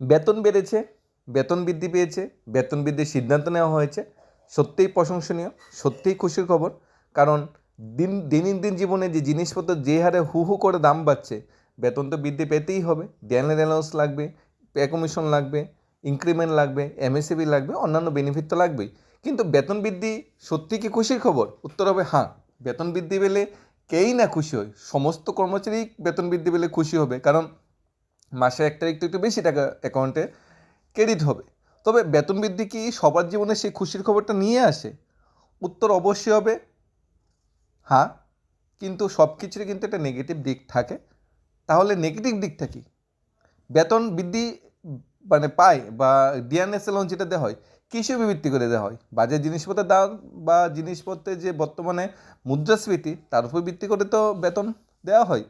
বেতন বেড়েছে, বেতন বৃদ্ধি পেয়েছে, বেতন বৃদ্ধির সিদ্ধান্ত নেওয়া হয়েছে। সত্যিই প্রশংসনীয়, সত্যিই খুশির খবর। কারণ দিন দিন দিন জীবনে যে জিনিসপত্র যে হারে হু হু করে দাম বাড়ছে, বেতন তো বৃদ্ধি পেতেই হবে। ড্যানের অ্যালাউন্স লাগবে পে কমিশন লাগবে ইনক্রিমেন্ট লাগবে এমএসিবি লাগবে, অন্যান্য বেনিফিট তো লাগবেই। কিন্তু বেতন বৃদ্ধি সত্যি কি খুশির খবর? উত্তর হবে হ্যাঁ বেতন বৃদ্ধি পেলে কেই না খুশি হয়। সমস্ত কর্মচারী বেতন বৃদ্ধি পেলে খুশি হবে। কারণ মাসে এক তারিখ তো একটু বেশি টাকা অ্যাকাউন্টে ক্রেডিট হবে। তবে বেতন বৃদ্ধি কি সবার জীবনে সেই খুশির খবরটা নিয়ে আসে? উত্তর অবশ্যই হবে হ্যাঁ কিন্তু সব কিছুরই কিন্তু একটা নেগেটিভ দিক থাকে। তাহলে নেগেটিভ দিকটা কি? বেতন বৃদ্ধি মানে পায় বা ডিএনএস লোন যেটা দেওয়া হয়, কিসের ভিত্তি করে দেওয়া হয়? বাজার জিনিসপত্রের দাম বা জিনিসপত্রের যে বর্তমানে মুদ্রাস্ফীতি, তার উপর ভিত্তি করে তো বেতন দেওয়া হয়।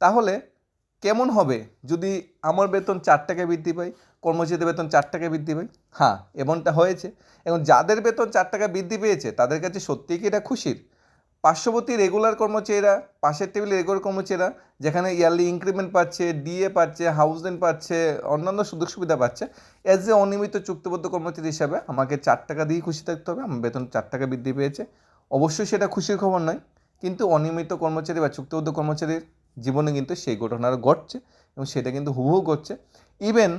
তাহলে কেমন হবে যদি আমার বেতন চার টাকা বৃদ্ধি পাই কর্মচারীদের বেতন চার টাকা বৃদ্ধি পাই হ্যাঁ এমনটা হয়েছে। এখন যাদের বেতন চার টাকা বৃদ্ধি পেয়েছে, তাদের কাছে সত্যিই কি এটা খুশির? পার্শ্ববর্তী রেগুলার কর্মচারীরা, পাশের টেবিলে রেগুলার কর্মচারীরা, যেখানে ইয়ারলি ইনক্রিমেন্ট পাচ্ছে ডিএ পাচ্ছে হাউসেন পাচ্ছে, অন্যান্য সুযোগ সুবিধা পাচ্ছে এজ এ অনিয়মিত চুক্তিবদ্ধ কর্মচারী হিসাবে আমাকে চার টাকা দিয়েই খুশি থাকতে হবে, আমার বেতন চার টাকা বৃদ্ধি পেয়েছে। অবশ্যই সেটা খুশির খবর নয়, কিন্তু অনিয়মিত কর্মচারী বা চুক্তিবদ্ধ কর্মচারীর জীবনে কিন্তু সেই ঘটনাটা ঘটছে এবং সেটা কিন্তু হুবহু ঘটছে। ইভেন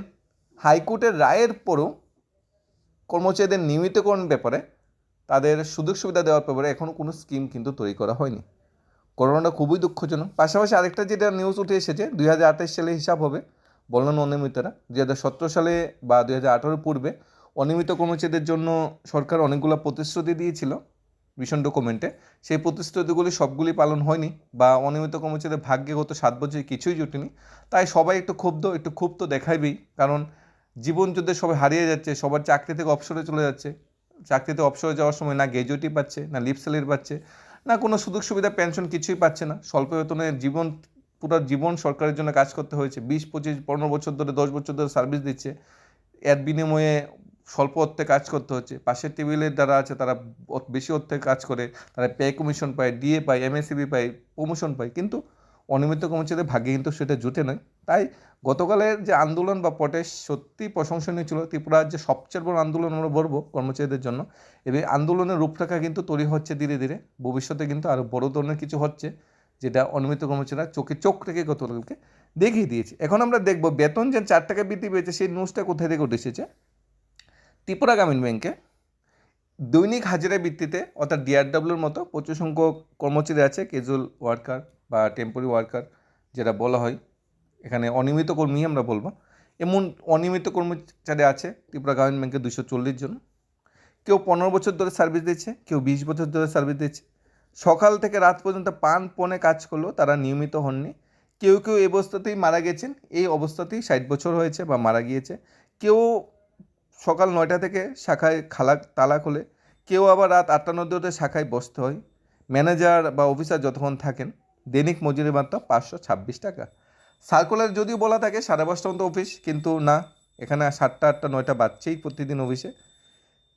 হাইকোর্টের রায়ের পরও কর্মচারীদের নিয়মিতকরণ ব্যাপারে তাদের সুযোগ সুবিধা দেওয়ার ব্যাপারে এখনও কোনো স্কিম কিন্তু তৈরি করা হয়নি। করোনাটা খুবই দুঃখজনক। পাশাপাশি আরেকটা যেটা নিউজ উঠে এসেছে, দুই হাজার আঠাশ সালে হিসাব হবে বললেন অনিয়মিতরা। দুই হাজার সতেরো সালে বা দুই হাজার আঠারোর পূর্বে অনিয়মিত কর্মচারীদের জন্য সরকার অনেকগুলো প্রতিশ্রুতি দিয়েছিল। ভীষণ ডকুমেন্টে সেই প্রতিশ্রুতিগুলি সবগুলি পালন হয়নি বা অনিয়মিত কর্মচারীদের ভাগ্যে গত সাত বছর কিছুই জুটেনি। তাই সবাই একটু ক্ষুব্ধ একটু ক্ষুব্ধ দেখাইবেই। কারণ জীবন যুদ্ধে সবাই হারিয়ে যাচ্ছে, সবার চাকরি থেকে অবসরে চলে যাচ্ছে। চাকরিতে অবসরে যাওয়ার সময় না গ্র্যাজুয়েটি পাচ্ছে, না লিপ স্যালারি পাচ্ছে, না কোনো সুযোগ সুবিধা পেনশন কিছুই পাচ্ছে না। স্বল্প বেতনে জীবন, পুরো জীবন সরকারের জন্য কাজ করতে হয়েছে। বিশ, পঁচিশ, পনেরো বছর ধরে, দশ বছর ধরে সার্ভিস দিচ্ছে। এর বিনিময়ে স্বল্প অর্থে কাজ করতে হচ্ছে। পাশের টেবিলের যারা আছে, তারা বেশি অর্থে কাজ করে, তারা পে কমিশন পায় ডিএ পায় এমএসিবি পায় প্রমোশন পায়। কিন্তু অনিয়মিত কর্মচারীদের ভাগ্যে কিন্তু সেটা জুটে নয়। তাই গতকালের যে আন্দোলন বা প্রটেস্ট সত্যি প্রশংসনীয় ছিল। ত্রিপুরার যে সবচেয়ে বড় আন্দোলন আমরা বলব কর্মচারীদের জন্য। এবং আন্দোলনের রূপরেখা কিন্তু তৈরি হচ্ছে ধীরে ধীরে। ভবিষ্যতে কিন্তু আরও বড় ধরনের কিছু হচ্ছে, যেটা অনিয়মিত কর্মচারীরা চোখে চোখ রেখে গতকালকে দেখিয়ে দিয়েছে। এখন আমরা দেখব, বেতন যে চার টাকা বৃদ্ধি পেয়েছে, সেই নিউজটা কোথায় থেকে উঠে এসেছে? ত্রিপুরা গ্রামীণ ব্যাংকে দৈনিক হাজিরা ভিত্তিতে, অর্থাৎ ডিআরডব্লিউর মতো প্রচুর সংখ্যক কর্মচারী আছে ক্যাজুয়াল ওয়ার্কার বা টেম্পোরারি ওয়ার্কার যেটা বলা হয়। এখানে অনিয়মিত কর্মী আমরা বলব। এমন অনিয়মিত কর্মচারী আছে, ত্রিপুরা গ্রামীণ ব্যাংকে দুশো চল্লিশ জন। কেউ পনেরো বছর ধরে সার্ভিস দিচ্ছে, কেউ বিশ বছর ধরে সার্ভিস দিচ্ছে। সকাল থেকে রাত পর্যন্ত পান পনে কাজ করলেও তারা নিয়মিত হননি। কেউ কেউ এই অবস্থাতেই মারা গেছেন, এই অবস্থাতেই ষাট বছর হয়েছে বা মারা গিয়েছে। কেউ সকাল নয়টা থেকে শাখায় খালা তালা খোলে। কেউ আবার রাত আটটা নব্বইতে শাখায় বসতে হয়। ম্যানেজার বা অফিসার যতক্ষণ থাকেন, দৈনিক মজুরি মাত্র পাঁচশো ছাব্বিশ টাকা। সার্কুলার যদিও বলা থাকে সাড়ে পাঁচটা মতো অফিস, কিন্তু না, এখানে সাতটা আটটা নয়টা বাজছেই প্রতিদিন অফিসে।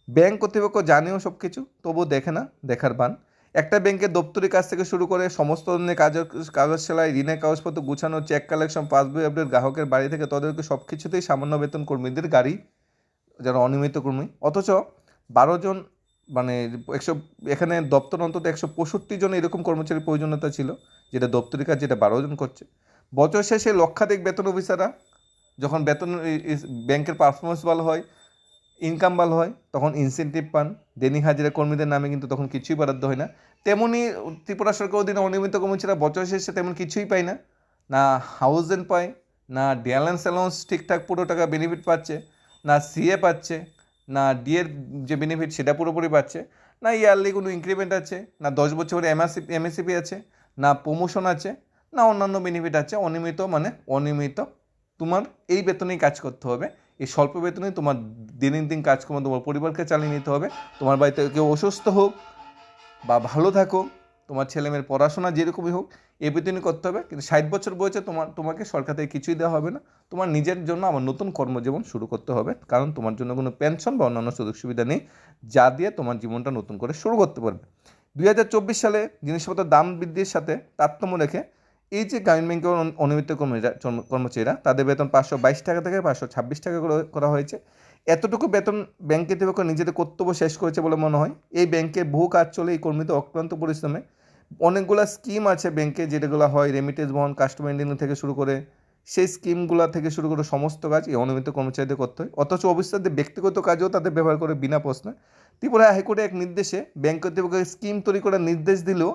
ব্যাংক কর্তৃপক্ষ জানেও সব কিছু তবুও দেখে না, দেখার বান। একটা ব্যাংকের দপ্তরি কাজ থেকে শুরু করে সমস্ত ধরনের কাজ কাগজ সেলাই, ঋণের কাগজপত্র গুছানো চেক কালেকশন পাসবই আপডেট গ্রাহকের বাড়ি থেকে তাদেরকে সব কিছুতেই সামান্য বেতন কর্মীদের গাড়ি যারা অনিয়মিত কর্মী। অথচ বারো জন মানে একশো, এখানে দপ্তর অন্তত একশো পঁয়ষট্টি জন এরকম কর্মচারীর প্রয়োজনীয়তা ছিল, যেটা দপ্তরি কাজ যেটা বারো জন করছে। বছর শেষে লক্ষাধিক বেতন অফিসাররা যখন বেতন ব্যাংকের পারফরমেন্স ভালো হয় ইনকাম ভালো হয়, তখন ইনসেন্টিভ পান। দৈনিক হাজিরা কর্মীদের নামে কিন্তু তখন কিছুই বরাদ্দ হয় না। তেমনি ত্রিপুরা সরকার অধীনে অনিয়মিত কর্মচারীরা বছর শেষে তেমন কিছুই পায় না। না হাউজেন পায়, না ডিয়ালেন্স অ্যালাউন্স ঠিকঠাক পুরো টাকা বেনিফিট পাচ্ছে। না সিএ পাচ্ছে, না ডিএর যে বেনিফিট সেটা পুরোপুরি পাচ্ছে, না ইয়ারলি কোনো ইনক্রিমেন্ট আছে, না দশ বছরে এমএসি এমএসিপি আছে, না প্রমোশন আছে, না অন্যান্য বেনিফিট আছে, অনিয়মিত মানে অনিয়মিত তোমার এই বেতনেই কাজ করতে হবে, এই স্বল্প বেতনেই তোমার দিনের দিন কাজকর্ম তোমার পরিবারকে চালিয়ে নিতে হবে, তোমার বাড়িতে কেউ অসুস্থ হোক বা ভালো থাকো তোমার ছেলেমেয়ের পড়াশোনা যেরকমই হোক, এ বেতনই করতে হবে। কিন্তু ষাট বছর বয়সে তোমার, তোমাকে সরকার থেকে কিছুই দেওয়া হবে না। তোমার নিজের জন্য আবার নতুন কর্মজীবন শুরু করতে হবে। কারণ তোমার জন্য কোনো পেনশন বা অন্যান্য সুযোগ সুবিধা নেই, যা দিয়ে তোমার জীবনটা নতুন করে শুরু করতে পারবে। দুই হাজার চব্বিশ সালে জিনিসপত্রের দাম বৃদ্ধির সাথে তারতম্য রেখে এই যে গ্রামীণ ব্যাংকের অন- অনিয়মিত কর্মীরা কর্মচারীরা, তাদের বেতন পাঁচশো বাইশ টাকা থেকে পাঁচশো ছাব্বিশ টাকা করে, করা হয়েছে। এতটুকু বেতন ব্যাংক কর্তৃপক্ষ নিজেদের কর্তব্য শেষ করেছে বলে মনে হয়। এই ব্যাংকে বহু কাজ চলে এই কর্মীদের অক্লান্ত পরিশ্রমে। অনেকগুলো স্কিম আছে ব্যাংকে যেগুলো হয় রেমিটেন্স বহন কাস্টমার ইন্ডিং থেকে শুরু করে। সেই স্কিমগুলো থেকে শুরু করে সমস্ত কাজ এই অনিয়মিত কর্মচারীদের করতে হয়। অথচ অফিসারদের ব্যক্তিগত কাজেও তাদের ব্যবহার করে বিনা প্রশ্নে। ত্রিপুরা হাইকোর্টে এক নির্দেশে ব্যাংক কর্তৃপক্ষকে স্কিম তৈরি করার নির্দেশ দিলেও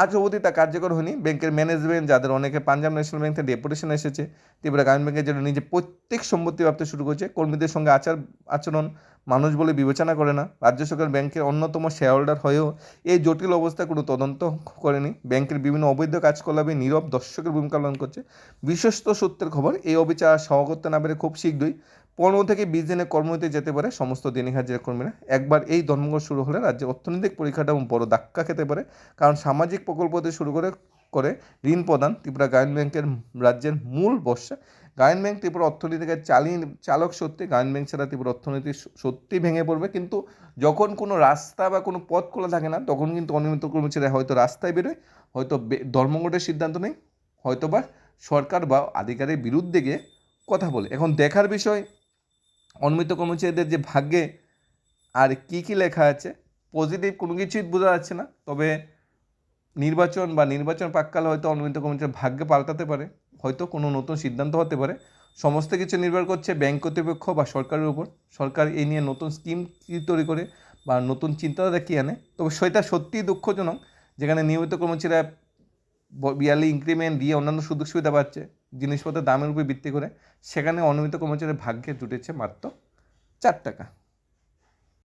আজ অবধি তা কার্যকর হয়নি। ব্যাংকের ম্যানেজমেন্ট যাদের অনেকে পাঞ্জাব ন্যাশনাল ব্যাংক থেকে ডেপুটেশন এসেছে, ত্রিপুরা গ্রামীণ ব্যাংকের জন্য নিজে প্রত্যেক সম্পত্তি ভাবতে শুরু করেছে। কর্মীদের সঙ্গে আচার আচরণ মানুষ বলে বিবেচনা করে না। রাজ্য সরকার ব্যাংকের অন্যতম শেয়ার হোল্ডার হয়েও এই জটিল অবস্থা কোনো তদন্ত করেনি। ব্যাংকের বিভিন্ন অবৈধ কাজকলাপে নীরব দর্শকের ভূমিকা পালন করছে। বিশ্বস্ত সূত্রের খবর, এই অবিচার সহ করতে না পেরে খুব শীঘ্রই পনেরো থেকে বিশ দিনের কর্মতে যেতে পারে সমস্ত দৈনিক হাজিরা কর্মীরা। একবার এই ধর্মঘট শুরু হলে রাজ্যের অর্থনৈতিক পরিকাঠামো বড় ধাক্কা খেতে পারে। কারণ সামাজিক প্রকল্প থেকে শুরু করে করে ঋণ প্রদান ত্রিপুরা গ্রামীণ ব্যাংকের রাজ্যের মূল বর্ষা গ্রামীণ ব্যাংক ত্রিপুরা অর্থনীতিকে চালিয়ে চালক সত্যি গ্রামীণ ব্যাংক ছাড়া ত্রিপুরা অর্থনীতি সত্যি ভেঙে পড়বে। কিন্তু যখন কোনো রাস্তা বা কোনো পথ খোলা থাকে না, তখন কিন্তু অনিয়মিত কর্মচারীরা হয়তো রাস্তায় বেরোয়, হয়তো ধর্মঘটের সিদ্ধান্ত নেই হয়তো বা সরকার বা আধিকারের বিরুদ্ধে গিয়ে কথা বলে। এখন দেখার বিষয়, অনিয়মিত কর্মচারীদের যে ভাগ্যে আর কি কি লেখা আছে পজিটিভ কোনো কিছুই বোঝা যাচ্ছে না। তবে নির্বাচন বা নির্বাচন প্রাককালে হয়তো অনিয়মিত কর্মচারী ভাগ্যে পাল্টাতে পারে। হয়তো কোনো নতুন সিদ্ধান্ত হতে পারে। সমস্ত কিছু নির্ভর করছে ব্যাংক কর্তৃপক্ষ বা সরকারের উপর। সরকার এই নিয়ে নতুন স্কিম কী তৈরি করে বা নতুন চিন্তাধারা কী আনে। তবে সেটা সত্যিই দুঃখজনক, যেখানে নিয়মিত কর্মচারীরা বিয়ালি ইনক্রিমেন্ট দিয়ে অন্যান্য সুযোগ সুবিধা পাচ্ছে, জিনিসপত্রের দামের উপর ভিত্তি করে। সেখানে অনিয়মিত কর্মচারীর ভাগ্যে জুটেছে মাত্র চার টাকা।